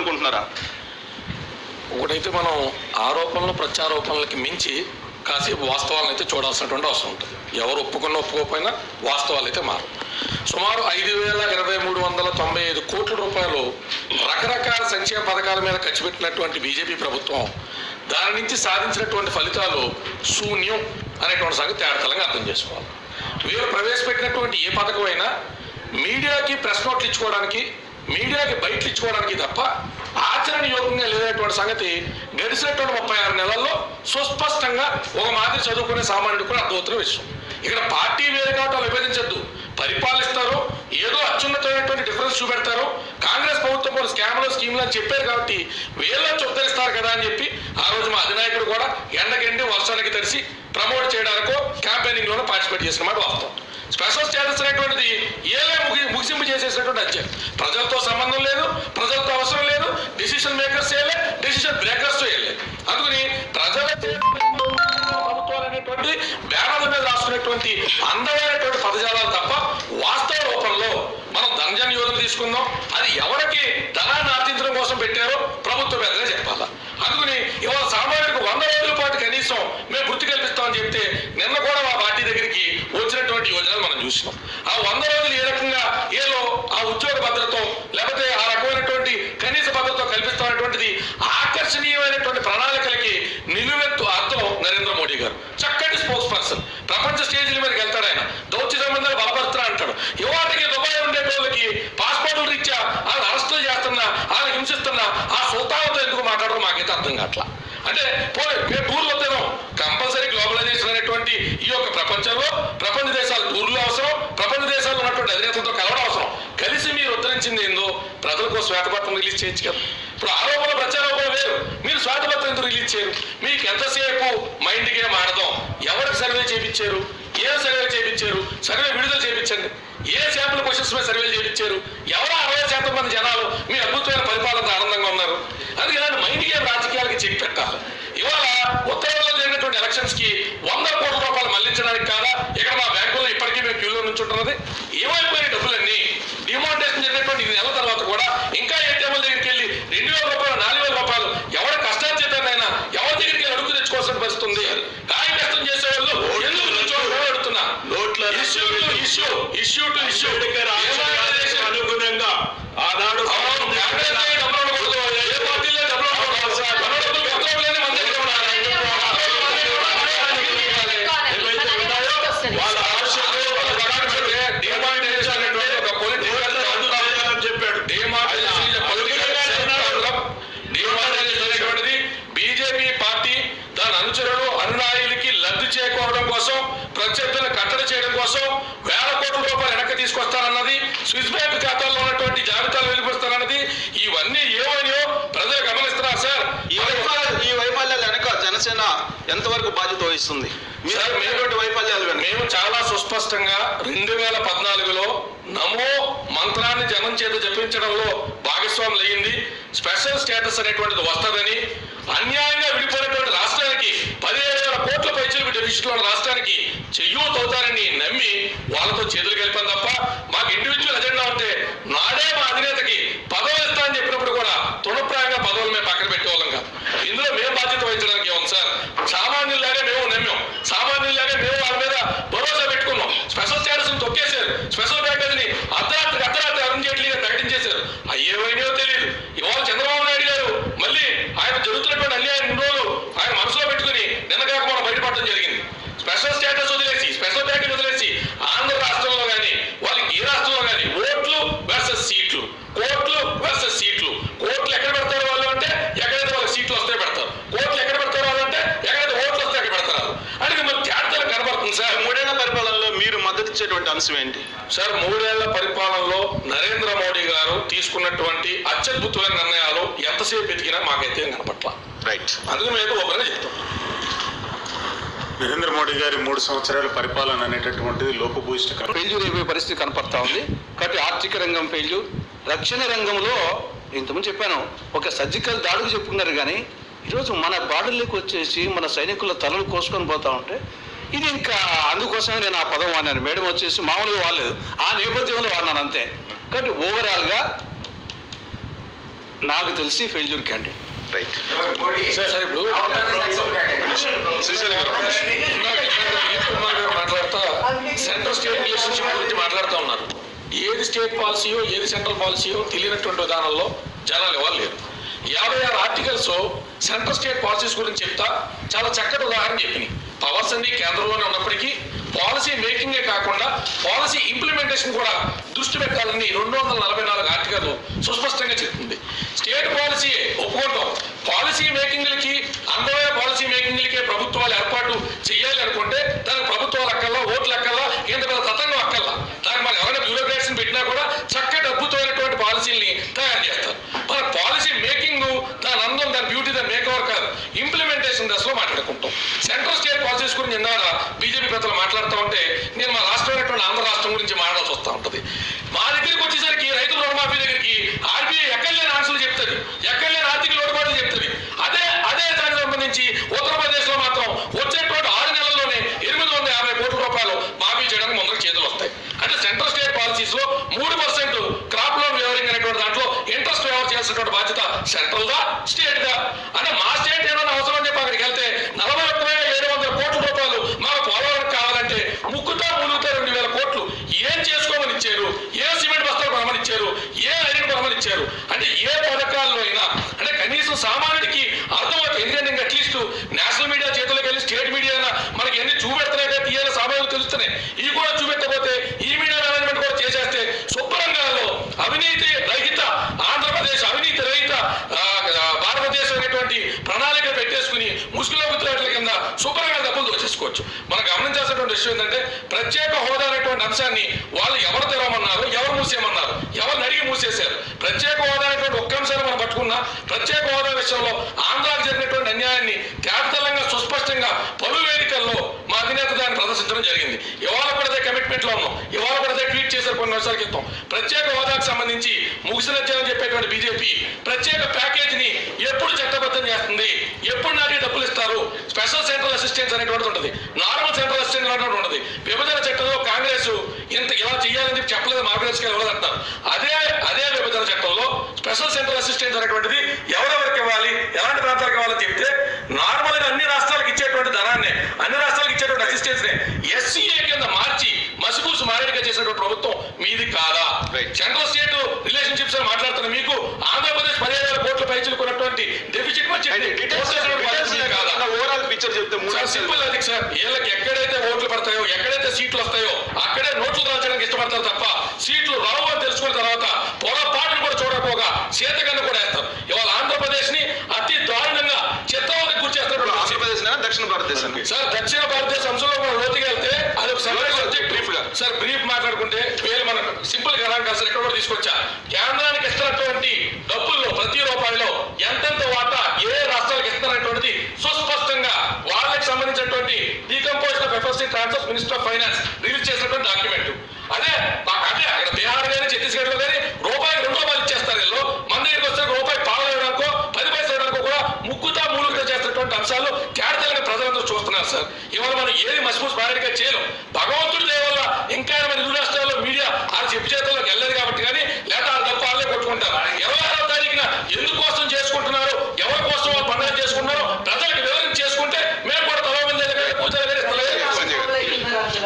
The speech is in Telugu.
అనుకుంటున్నారా? ఒకటైతే మనం ఆరోపణలు ప్రత్యారోపణలకి మించి కాసేపు వాస్తవాలను అయితే చూడాల్సినటువంటి అవసరం ఉంటుంది. ఎవరు ఒప్పుకున్నా ఒప్పుకోకపోయినా వాస్తవాలు అయితే మారు సుమారు ఐదు వేల ఇరవై మూడు వందల తొంభై ఐదు కోట్ల రూపాయలు రకరకాల సంక్షేమ పథకాల మీద ఖర్చు పెట్టినటువంటి బీజేపీ ప్రభుత్వం దాని నుంచి సాధించినటువంటి ఫలితాలు శూన్యం అనేటువంటి సంగతి తేడతలంగా అర్థం చేసుకోవాలి. వీరు ప్రవేశపెట్టినటువంటి ఏ పథకం అయినా మీడియాకి ప్రెస్ నోట్లు ఇచ్చుకోవడానికి మీడియాకి బయటలు ఇచ్చుకోవడానికి తప్ప ఆచరణ యోగ్యంగా లేనటువంటి సంగతి గడిచినటువంటి ముప్పై ఆరు నెలల్లో సుస్పష్టంగా ఒక మాదిరి చదువుకునే సామాన్యుడు కూడా అర్థమవుతున్న విషయం. ఇక్కడ పార్టీ వేరే కాబట్టి విభజించద్దు పరిపాలిస్తారు ఏదో అత్యున్నతమైనటువంటి డిఫరెన్స్ చూపెడతారు. కాంగ్రెస్ ప్రభుత్వం కూడా స్కామ్లు స్కీమ్లు అని చెప్పారు కాబట్టి వీళ్ళని ఉద్ధరిస్తారు కదా అని చెప్పి ఆ రోజు మా అధినాయకుడు కూడా ఎండకెండి వర్షానికి తెరిచి ప్రమోట్ చేయడానికో క్యాంపెయినింగ్లోనే పార్టిసిపేట్ చేసిన మాట వాస్తవం. స్పెషల్ స్టేటస్ అనేటువంటిది ఏలే ముగి ముగిసింపు చేసేసినటువంటి అధ్యయనం. ప్రజలతో సంబంధం లేదు ప్రజలతో అవసరం లేదు డిసిషన్ మేకర్స్ వేయలే డిసిషన్ బ్రేకర్స్ వేయలే అందుకని ప్రజల ప్రభుత్వాలు అనేటువంటి బ్యానర్ల మీద రాసుకునేటువంటి అందమైనటువంటి పదజాలాలు తప్ప వాస్తవ రూపంలో మనం ధనజన్ యోజన తీసుకుందాం. అది ఎవరికి ధనాన్ని ఆర్జించడం కోసం పెట్టారో ప్రభుత్వ పెద్దగా చెప్పాలా? అందుకని ఇవాళ సామాన్యుడికి వంద రోజుల పాటు కనీసం మేము వృత్తి కల్పిస్తామని చెప్తే నిన్న కూడా మా పార్టీ దగ్గరికి వచ్చినటువంటి యోజనలు ఆ వంద రోజులు ఏ రకంగా ఏదో ఆ ఉద్యోగ భద్రతో లేకపోతే ఆ రకమైనటువంటి కనీస భద్రత కల్పిస్తామనేటువంటిది ఆకర్షణీయమైనటువంటి ప్రణాళికలకి నిలువెత్తు అర్థం నరేంద్ర మోడీ గారు. చక్కటి స్పోక్స్ పర్సన్. ప్రపంచ స్టేజీల మీదకి వెళ్తాడు ఆయన. దౌత్య సంబంధాలు బలపరుతున్నా అంటాడు. ఇవాటికి దుబాయ్ ఉండే వాళ్ళకి పాస్పోర్టులు రీత్యా వాళ్ళు అరెస్టులు చేస్తున్నా వాళ్ళు హింసిస్తున్నా ఆ సుల్తాన్తో ఎందుకు మాట్లాడడం మాకైతే అర్థం కావట్లా. అంటే పోలే మేము టూర్లు వద్దాం కంపల్సరీ గ్లోబలైజేషన్ అనేటువంటి ఈ యొక్క ప్రపంచంలో ప్రపంచ దేశాలు టూర్లు అవసరం ప్రపంచ దేశాల్లో ఉన్నటువంటి అధినేతలతో కలవడం అవసరం కలిసి మీరు ఉద్ధరించింది ఏందో ప్రజలకు శ్వేతపత్రం రిలీజ్ చేయొచ్చు కదా ఇప్పుడు ఆరోపణ ప్రత్యారోపణ వేరు. మీరు శ్వేతపత్రం ఎందుకు రిలీజ్ చేయరు? మీకు ఎంతసేపు మైండ్ గేమ్ ఆడదాం ఎవరికి సర్వే చేయించారు? ఏ సర్వే చేయించారు? సర్వే విడుదల చేయించండి. ఏ శాంపుల్ క్వశ్చన్స్ మీద సర్వేలు చేయించారు? ఎవరు అరవై శాతం మంది జనాలు? మీ అద్భుతమైన పరిపాలనతో ఆనందంగా ఉన్నారు. అందుకే ఇలాంటి మైండ్ గేమ్ రాజకీయాలకి చెక్ పెట్టాలి. ఇవాళ ఉత్తరాంధ్రలో జరిగినటువంటి ఎలక్షన్స్కి వంద కోట్ల రూపాయలు మళ్ళించడానికి కాదా? ఇక్కడ మా బ్యాంకుల్లో ఇప్పటికీ మేము క్యూలో నుంచి ఉంటున్నది ఏమైపోయిన ప్రత్యర్థులను కట్టడి చేయడం కోసం వేల కోట్ల రూపాయలు వెనక్కి తీసుకొస్తానన్నది స్విస్ బ్యాంక్ ఖాతాల్లో ఉన్నటువంటి జాబితాలు వెళ్ళిపోస్తానన్నది ఇవన్నీ ఏమైనాయో ప్రజలు గమనిస్తున్నారు సార్? ఈ వైఫల్యాలు ఈ వైఫల్యాలు వెనక జనసేన ఎంతవరకు బాధ్యత వహిస్తుంది? మీరు వైఫల్యాలు మేము చాలా సుస్పష్టంగా రెండు వేల పద్నాలుగులో నమో మంత్రాన్ని జనం చేత జపించడంలో భాగస్వాములు అయ్యింది స్పెషల్ స్టేటస్ అనేటువంటిది వస్తుందని అన్యాయంగా విడిపోయినటువంటి రాష్ట్రానికి పదిహేడు వేల కోట్ల పైచలకు డెఫిసిట్ ఉన్న రాష్ట్రానికి చెయ్యూతవుతారని నమ్మి వాళ్ళతో చేతులు కలిపాం తప్ప మాకు ఇండివిజువల్ అజెండా ఉంటే నాడే మా అధినేతకి పదవి ఇస్తా అని చెప్పినప్పుడు కూడా తృణప్రాయంగా పదవులు మేము పక్కన పెట్టేవాళ్ళం కాదు. ఇందులో మేము బాధ్యత వహించడానికి ఏముంది సార్ సామాన్యుల్లాగే మేము నమ్మాం సామాన్యుల్లాగే మేము వాళ్ళ మీద భరోసా పెట్టుకున్నాం స్పెషల్ స్టేటస్ తొక్కేశారు స్పెషల్ ప్యాకేజీని అర్ధరాత్రి అర్ధరాత్రి అరుణ్ జైట్లీ గారు ప్రకటించేశారు అయ్యేమైనాయో తెలియదు ఇవాళ చంద్రబాబు నాయుడు గారు మళ్ళీ ఆయన జరుగుతున్నటువంటి అన్యాయం మూడు రోజులు ఆయన మనసులో పెట్టుకుని నిన్న కాక మనం బయటపడడం జరిగింది స్పెషల్ స్టేటస్ వదిలేసి స్పెషల్ ప్యాకేజ్ వదిలేసి ఆంధ్ర రాష్ట్రంలో కానీ వాళ్ళకి ఏ రాష్ట్రంలో కానీ ఓట్లు వర్సెస్ సీట్లు. కోట్లు వర్సెస్ సీట్లు. కోట్లు ఎక్కడ పెడతారు వాళ్ళు అంటే ఎక్కడైతే వాళ్ళకి సీట్లు వస్తే పెడతారు. కోట్లు ఎక్కడ పెడతారు వాళ్ళు అంటే ఎక్కడైతే ఓట్లు వస్తే అక్కడ పెడతారు. అంటే మరి జాగ్రత్తలు కనబడుతుంది సార్. మూడేళ్ళ పరిపాలనలో మీరు మద్దతు ఇచ్చేటువంటి అంశం ఏంటి? సార్ మూడేళ్ళ పరిపాలనలో నరేంద్ర మోడీ గారు తీసుకున్నటువంటి అత్యద్భుతమైన నిర్ణయాలు ఎంతసేపు ఎతికినా మాకైతే కనపట్ల. రైట్ అందుకు మేము ఒకరే చెప్తాం. నరేంద్ర మోడీ గారి మూడు సంవత్సరాల పరిపాలన అనేటటువంటిది లోపభూయిష్ట ఫెయిల్యూర్ అయిపోయే పరిస్థితి కనపడతా ఉంది. కాబట్టి ఆర్థిక రంగం ఫెయిల్యూర్ రక్షణ రంగంలో ఇంతకుముందు చెప్పాను ఒక సర్జికల్ దాడులు చెప్పుకున్నారు కానీ ఈరోజు మన బార్డర్లోకి వచ్చేసి మన సైనికుల తలలు కోసుకొని పోతా ఉంటే ఇది ఇంకా అందుకోసమే నేను ఆ పదం వాడినాను. మేడం వచ్చేసి మామూలుగా వాడలేదు. ఆ నేపథ్యంలో వాడినాను అంతే. కాబట్టి ఓవరాల్గా నాకు తెలిసి ఫెయిల్యూర్ క్యాండిడేట్ రైట్ సార్ ఇప్పుడు శ్రీశైలం గారు మాట్లాడుతా సెంట్రల్ స్టేట్ రిలేషన్షిప్ గురించి మాట్లాడుతూ ఉన్నారు. ఏది స్టేట్ పాలసీయో ఏది సెంట్రల్ పాలసీయో తెలియనటువంటి విధానంలో జనాలు ఎవరు లేరు. యాభై ఆరు ఆర్టికల్స్ సెంట్రల్ స్టేట్ పాలసీస్ గురించి చెప్తా చాలా చక్కటి ఉదాహరణ చెప్పినాయి. పవర్స్ అన్ని కేంద్రంలోనే ఉన్నప్పటికీ పాలసీ మేకింగే కాకుండా పాలసీ ఇంప్లిమెంటేషన్ కూడా దృష్టి పెట్టాలని రెండు వందల నలభై నాలుగు ఆర్టికల్ సుస్పష్టంగా చెప్తుంది. స్టేట్ పాలసీ ఒప్పుకో గురించి ఇందాక బీజేపీ పెద్దలు మాట్లాడుతూ ఉంటే నేను మా రాష్ట్రమైనటువంటి ఆంధ్ర రాష్ట్రం గురించి మాట్లాడాల్సి వస్తూ ఉంటుంది మా దగ్గరికి వచ్చేసరికి రైతుల రుణమాఫీ దగ్గరికి ఆర్బీఐ ఎక్కడ లేని ఆన్సర్లు చెప్తుంది ఎక్కడ లేని ఆర్థిక లోటుపాట్లు చెప్తుంది అదే అదే దానికి సంబంధించి ఉత్తరప్రదేశ్లో మాత్రం వచ్చేటువంటి ఆరు నెలల్లోనే ఎనిమిది వందల యాభై కోట్ల రూపాయలు మాఫీ చేయడానికి ముందరకు చేతులు వస్తాయి అంటే సెంట్రల్ స్టేట్ పాలసీస్లో మూడు పర్సెంట్ క్రాప్ లోన్ వ్యవహారింగ్ అనేటువంటి దాంట్లో ఇంట్రెస్ట్ వ్యవహారం చేయాల్సినటువంటి బాధ్యత సెంట్రల్ దా స్టేట్ దా అంటే మా స్టేట్ ఏమైనా అవసరం అని చెప్పి అక్కడికి వెళ్తే నలభై ఒక్క వేల ఏడు వందల కోట్ల రూపాయలు మాకు పోలవరం కావాలంటే ముక్కుతా ములుగుతా రెండు వేల కోట్లు ఏం చేసుకోమని ఇచ్చారు ఏ సిమెంట్ బస్తాలు కొనమని ఇచ్చారు ఏ ఐరన్ కొనమని ఇచ్చారు అంటే ఏ పథకాల్లో అయినా అంటే కనీసం సామాన్యుడికి అర్థమవుతుంది ఎందుకంటే అట్లీస్ట్ నేషనల్ మీడియా చేతులకు వెళ్ళి స్టేట్ మీడియా మనకి ఎన్ని చూపెడుతున్నాయి కదా తీయాలి సామాన్యులు తెలుస్తున్నాయి ఇవి కూడా చూపెట్టకపోతే ఈ మీడియా మేనేజ్మెంట్ కూడా చేసేస్తే శుభ్రంగాలో అవినీతి రహిత ఆంధ్రప్రదేశ్ అవినీతి రహిత భారతదేశం అనేటువంటి ప్రణాళిక పెట్టేసుకుని ముసుగులో గుర్తురాట్ల కింద శుభ్రంగా డబ్బులు దోచేసుకోవచ్చు. మనం గమనించాల్సినటువంటి విషయం ఏంటంటే ప్రత్యేక హోదా అనేటువంటి అంశాన్ని వాళ్ళు ఎవరు తెరవమన్నారు ఎవరు మూసేయమన్నారు ఎవరిని అడిగి మూసేశారు? ప్రత్యేక హోదా అనేటువంటి ఒక్క అంశాన్ని మనం పట్టుకున్నా ప్రత్యేక హోదా విషయంలో ఆంధ్రాకు జరిగినటువంటి అన్యాయాన్ని తేటతెల్లంగా సుస్పష్టంగా పలు వేదికల్లో మా అధినేత దాన్ని ప్రదర్శించడం జరిగింది. ఇవాళ కూడా లో ఉన్నాం. ఇవాళ కూడా ట్వీట్ చేశారు కొన్ని వర్షాల క్రితం. ప్రత్యేక హోదాకు సంబంధించి ముగిసిన చెప్పేటువంటి బీజేపీ ప్రత్యేక ప్యాకేజీని ఎప్పుడు చట్టబద్ధం చేస్తుంది? ఎప్పుడు నాటి డబ్బులు ఇస్తారు? స్పెషల్ సెంట్రల్ అసిస్టెన్స్ అనేటువంటిది ఉంటుంది. నార్మల్ సెంట్రల్ అసిస్టెన్స్ అనేటువంటి ఉంటుంది. విభజన చట్టంలో కాంగ్రెస్ ఇంత ఇలా చేయాలని చెప్పి చెప్పలేదు మార్గదర్శక ఇవ్వలేదు అదే అదే విభజన చట్టంలో స్పెషల్ సెంట్రల్ అసిస్టెన్స్ అనేటువంటిది ఎవరెవరికి ఇవ్వాలి? ఎలాంటి ప్రాంతాలకు ఇవ్వాలని చెప్తే నార్మల్ అన్ని రాష్ట్రాలు ఇచ్చేటువంటి ధనాన్ని అన్ని రాష్ట్రాలకు ఇచ్చేటువంటి అసిస్టెన్స్ని ఎస్సీఏ కింద మార్చి మసిపూసి మారేడుగా చేసినటువంటి ప్రభుత్వం మీది కాదా. సెంట్రల్ స్టేట్ రిలేషన్షిప్స్ అని మాట్లాడుతున్న మీకు ఆంధ్రప్రదేశ్ పదిహేను వేల కోట్ల పైచులు కొన్నటువంటి డెఫిసిట్ ఓవరాల్ పిక్చర్ చెప్తే సింపుల్ అది సార్ వీళ్ళకి ఎక్కడైతే ఓట్లు పడతాయో ఎక్కడైతే సీట్లు వస్తాయో అక్కడే నోట్లు దాల్చడానికి ఇష్టపడతారు తప్ప సీట్లు రావు అని తెలుసుకున్న తర్వాత పొరపాటును కూడా చూడకపోగా చేతకన్ను కూడా వేస్తారు ఇవాళ ఆంధ్రప్రదేశ్ని అతి దారుణంగా చిత్తావతికి గురి చేస్తారు ఆంధ్రప్రదేశ్ దక్షిణ భారతదేశానికి సార్ దక్షిణ భారతదేశ అంశంలో మనం లోతుగా వెళ్తే అది ఒక సబ్జెక్ట్ సబ్జెక్ట్ Brief గా. సార్ బ్రీఫ్ మాట్లాడుకుంటే పేరు మనం సింపుల్గా సార్ ఇక్కడ తీసుకొచ్చా. కేంద్రానికి ఇస్తున్నటువంటి డబ్బుల్లో ప్రతి రూపాయలో ఎంతెంత వాటా ఏ రాష్ట్రాలకు ఇస్తున్నటువంటిది సుస్పష్టంగా వాళ్ళకి సంబంధించినటువంటి decompose of FSC transfer minister of finance release చేసినటువంటి డాక్యుమెంట్ అదే మాకు అంటే అక్కడ బీహార్ కానీ ఛత్తీస్గఢ్లో కానీ సార్. ఇవాళ మనం ఏది మసిపూసి భారీగా చేయలేం. భగవంతుడి వల్ల ఇంకా మన ఇరు రాష్ట్రాల్లో మీడియా ఆ చెప్పు చేతల్లోకి వెళ్ళలేదు కాబట్టి కానీ